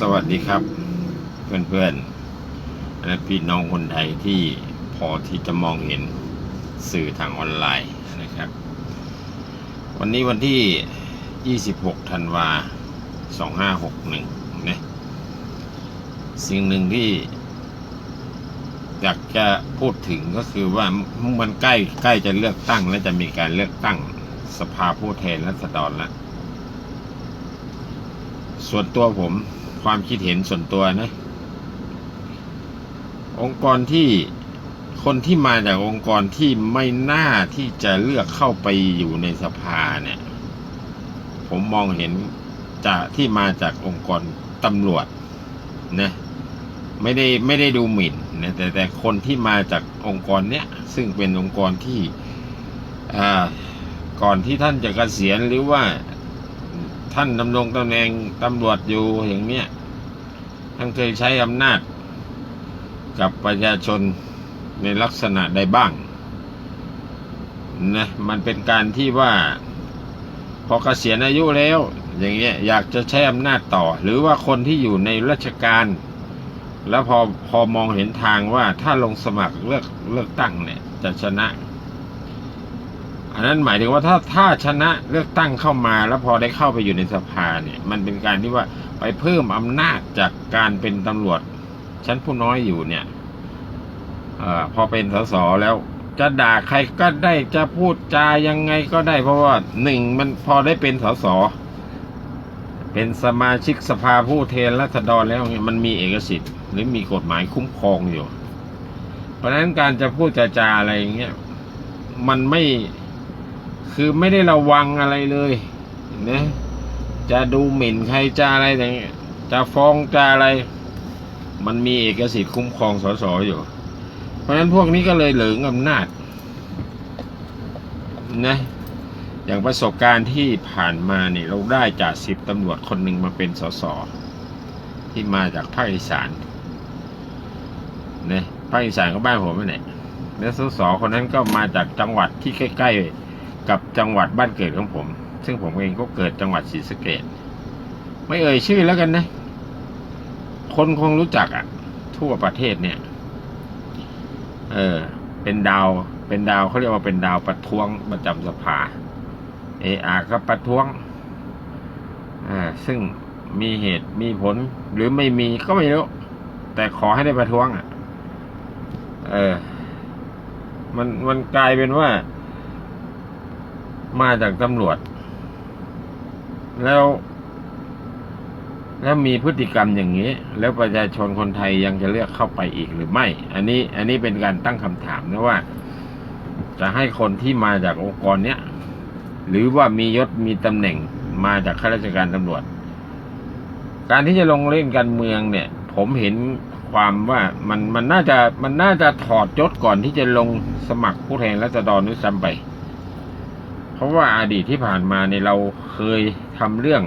สวัสดีครับ เพื่อนๆ และพี่น้องคนไทยที่พอที่จะมองเห็นสื่อทางออนไลน์นะครับ วันนี้วันที่ 26 ธันวา 2561นะสิ่งหนึ่งที่อยากจะพูดถึงก็คือว่ามันใกล้ใกล้จะเลือกตั้ง และจะมีการเลือกตั้งสภาผู้แทนรัษฎรแล้วส่วนตัวผม ความคิดเห็นส่วนตัวนะ องค์กรที่คนที่มาจากองค์กรที่ไม่น่าที่จะเลือกเข้าไปอยู่ในสภาเนี่ย ผมมองเห็นจะที่มาจากองค์กรตำรวจนะไม่ได้ไม่ได้ดูหมิ่นนะแต่แต่คนที่มาจากองค์กรเนี้ยซึ่งเป็นองค์กรที่อ่าก่อนที่ท่านจะเกษียณหรือว่า ท่านดำรงตำแหน่งตำรวจอยู่อย่างเนี้ยท่านเคยใช้อำนาจกับประชาชนในลักษณะใดบ้างนะมันเป็นการที่ว่า พอเกษียณอายุแล้ว อย่างเงี้ยอยากจะใช้อำนาจต่อ หรือว่าคนที่อยู่ในราชการ แล้วพอพอมองเห็นทางว่าถ้าลงสมัครเลือกเลือกตั้งเนี่ยจะชนะ อันนั้นหมายถึงว่าถ้าถ้าชนะเลือกตั้งเข้ามาแล้วพอได้เข้าไปอยู่ในสภาเนี่ย มันเป็นการที่ว่าไปเพิ่มอำนาจจากการเป็นตำรวจ ชั้นผู้น้อยอยู่เนี่ยอพอเป็นสสแล้วจะด่าใครก็ได้จะพูดจายังไงก็ได้ เพราะว่าหนึ่งมันพอได้เป็นสสเป็นสมาชิกสภาผู้แทนรัษฎรแล้วเนี่ยมันมีเอกสิทธิ์หรือมีกฎหมายคุ้มครองอยู่ เพราะฉะนั้นการจะพูดจาจาอะไรอย่างเงี้ยมันไม่ คือไม่ได้ระวังอะไรเลยนะจะดูหมิ่นใครจะอะไรอย่างเงี้ยจะฟ้องจะอะไร มันมีเอกสิทธิ์คุ้มครองสสอยู่ เพราะฉะนั้นพวกนี้ก็เลยเหลิงอำนาจนะอย่างประสบการณ์ที่ผ่านมาเนี่ยเราได้จากสิบตำรวจคนหนึ่งมาเป็นสสที่มาจากภาคอีสานนะภาคอีสานก็บ้านผมนั่แหละและสสคนนั้นก็มาจากจังหวัดที่ใกล้ๆ กับจังหวัดบ้านเกิดของผม ซึ่งผมเองก็เกิดจังหวัดศรีสะเกดไม่เอ่ยชื่อแล้วกันนะ คนคงรู้จักอะทั่วประเทศเนี่ย เออ เป็นดาว เป็นดาวเขาเรียกว่าเป็นดาวประท้วงประจำสภาเออาก็ประท้วง อ่า ซึ่งมีเหตุมีผล หรือไม่มีก็ไม่รู้ แต่ขอให้ได้ประท้วงอะ เออ มันมันกลายเป็นว่า มาจากตำรวจ แล้ว แล้วมีพฤติกรรมอย่างนี้ แล้วประชาชนคนไทยยังจะเลือกเข้าไปอีกหรือไม่ อันนี้ อันนี้เป็นการตั้งคำถามนะว่า จะให้คนที่มาจากองค์กรเนี้ยหรือว่ามียศมีตำแหน่งมาจากข้าราชการตำรวจ การที่จะลงเล่นการเมืองเนี่ย ผมเห็นความว่ามันมันน่าจะมันน่าจะถอดยศก่อนที่จะลงสมัครผู้แทนรัษฎรด้วยซ้ำไป เพราะว่าอาดีตที่ผ่านมาเนี่ยเราเคยทำเรื่อง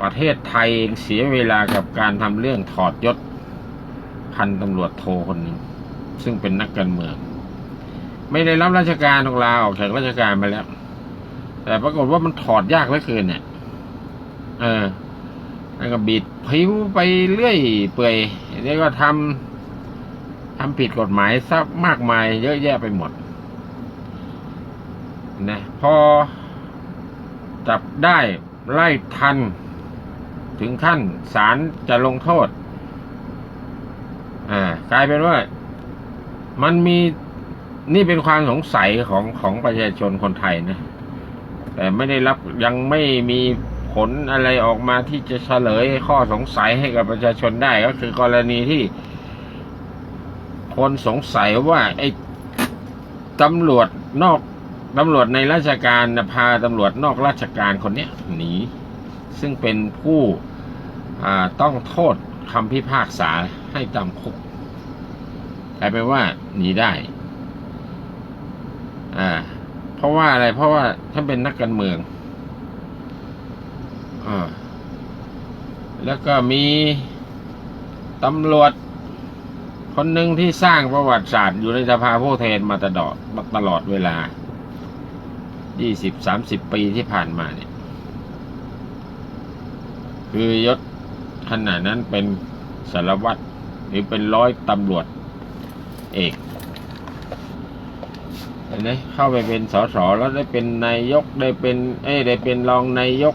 ประเทศไทยเองเสียเวลากับการทำเรื่องถอดยศพันตำรวจโทคนหนึ่งซึ่งเป็นนักการเมือง ไม่ได้รับราชการของลาออกจากราชการไปแล้ว แต่ปรากฏว่ามันถอดยากเหลือเกินเนี่ย เออแล้วก็บิดผิวไปเรื่อยเปื่อยเรียกว่าทำทำผิดกฎหมายซับมากมายเยอะแยะไปหมด นะพอจับได้ไล่ทัน ถึงขั้นศาลจะลงโทษ อ่ากลายเป็นว่า มันมีนี่เป็นความสงสัยของของประชาชนคนไทยนะแต่ไม่ได้รับยังไม่มีผลอะไรออกมาที่จะเฉลยข้อสงสัยให้กับประชาชนได้ก็คือกรณีที่ คนสงสัยว่าไอ้ตำรวจนอก ตำรวจในราชการพาตำรวจนอกราชการคนนี้หนี ซึ่งเป็นผู้ต้องโทษคำพิพากษาให้จำคุกกลายเป็นว่าหนีได้อ่าเพราะว่าอะไรเพราะว่าท่านเป็นนักการเมืองอ่าแล้วก็มีตำรวจคนหนึ่งที่สร้างประวัติศาสตร์อยู่ในสภาผู้แทนมาตลอดมาตลอดเวลา ยี่สิบสามสิบปีที่ผ่านมาเนี่ย คือยศขณะนั้นเป็นสารวัตรหรือเป็นร้อยตำรวจเอกเนไหมเข้าไปเป็นสสแล้วได้เป็นนายกได้เป็นเอ้ได้เป็นรองนายก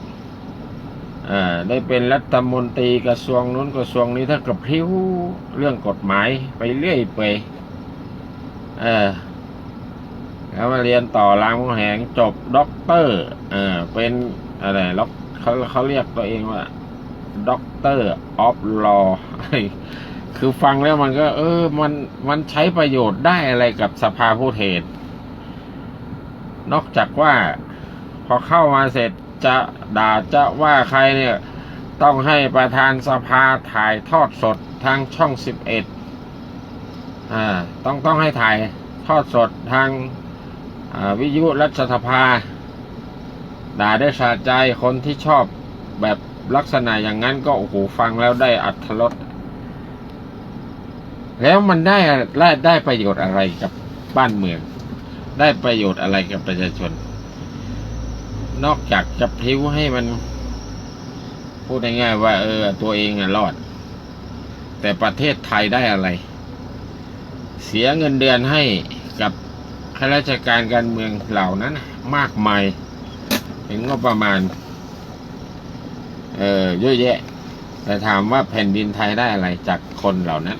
อ่าได้เป็นรัฐมนตรีกระทรวงนู้นกระทรวงนี้ถ้ากับพริ้วเรื่องกฎหมายไปเรื่อยไปเออ แล้วมาเรียนต่อรามคำแหงจบด็อกเตอร์อ่าเป็นอะไรล็อกเขาเขาเรียกตัวเองว่าด็อกเตอร์ออฟลอคือฟังแล้วมันก็ เออ มันมันใช้ประโยชน์ได้อะไรกับสภาผู้แทนนอกจากว่าพอเข้ามาเสร็จจะด่าจะว่าใครเนี่ย ต้องให้ประธานสภาถ่ายทอดสดทางช่องสิบเอ็ดอ่าต้องต้องให้ถ่ายทอดสดทาง วิยุรัฐสภา ด่าได้สะใจคนที่ชอบแบบลักษณะอย่างนั้นก็โอ้โหฟังแล้วได้อัธรสแล้วมันได้ได้ได้ประโยชน์อะไรกับบ้านเมือง ได้ประโยชน์อะไรกับประชาชน นอกจากจะพลิ้วให้มัน พูดง่ายๆว่า เออ ตัวเองรอด แต่ประเทศไทยได้อะไร เสียเงินเดือนให้ ข้าราชการการเมืองเหล่านั้นมากมายถึงก็ประมาณเออเยอะแยะ แต่ถามว่าแผ่นดินไทยได้อะไรจากคนเหล่านั้น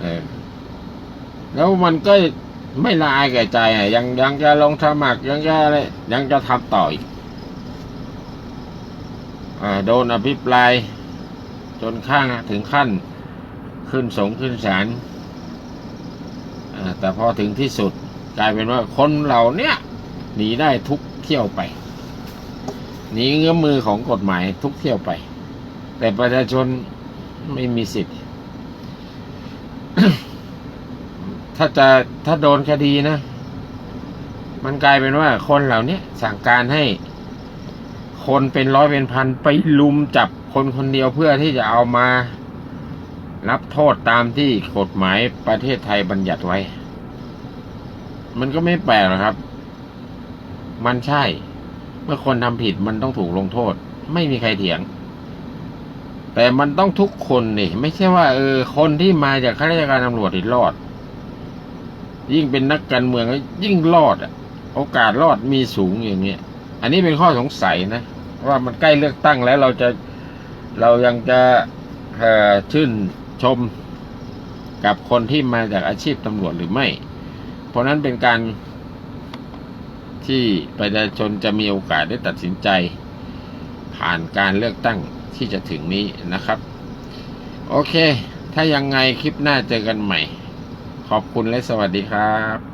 เออแล้วมันก็ไม่ละอายแก่ใจอะยังยังจะลงสมัครยังจะอะไรยังจะทำต่ออีกโดนอภิปราย จนข้างถึงขั้น ขึ้นสงขึ้นศาล แต่พอถึงที่สุดกลายเป็นว่าคนเหล่านี้หนีได้ทุกเที่ยวไปหนีเงื้อมือของกฎหมายทุกเที่ยวไป แต่ประชาชนไม่มีสิทธิ์ ถ้าจะถ้าโดนคดีนะ มันกลายเป็นว่าคนเหล่านี้สั่งการให้คนเป็นร้อยเป็นพันไปลุมจับคนคนเดียวเพื่อที่จะเอามา รับโทษตามที่กฎหมายประเทศไทยบัญญัติไว้ มันก็ไม่แปลกหรอกครับ มันใช่ เมื่อคนทำผิดมันต้องถูกลงโทษ ไม่มีใครเถียง แต่มันต้องทุกคนนี่ ไม่ใช่ว่าเออ คนที่มาจากข้าราชการตำรวจที่รอด ยิ่งเป็นนักการเมืองยิ่งรอดอะ โอกาสรอดมีสูงอย่างเงี้ย อันนี้เป็นข้อสงสัยนะ ว่ามันใกล้เลือกตั้งแล้วเราจะเรายังจะชื่น ชมกับคนที่มาจากอาชีพตำรวจหรือไม่ เพราะนั้นเป็นการที่ประชาชนจะมีโอกาสได้ตัดสินใจ ผ่านการเลือกตั้งที่จะถึงนี้นะครับ โอเค ถ้ายังไงคลิปหน้าเจอกันใหม่ ขอบคุณและสวัสดีครับ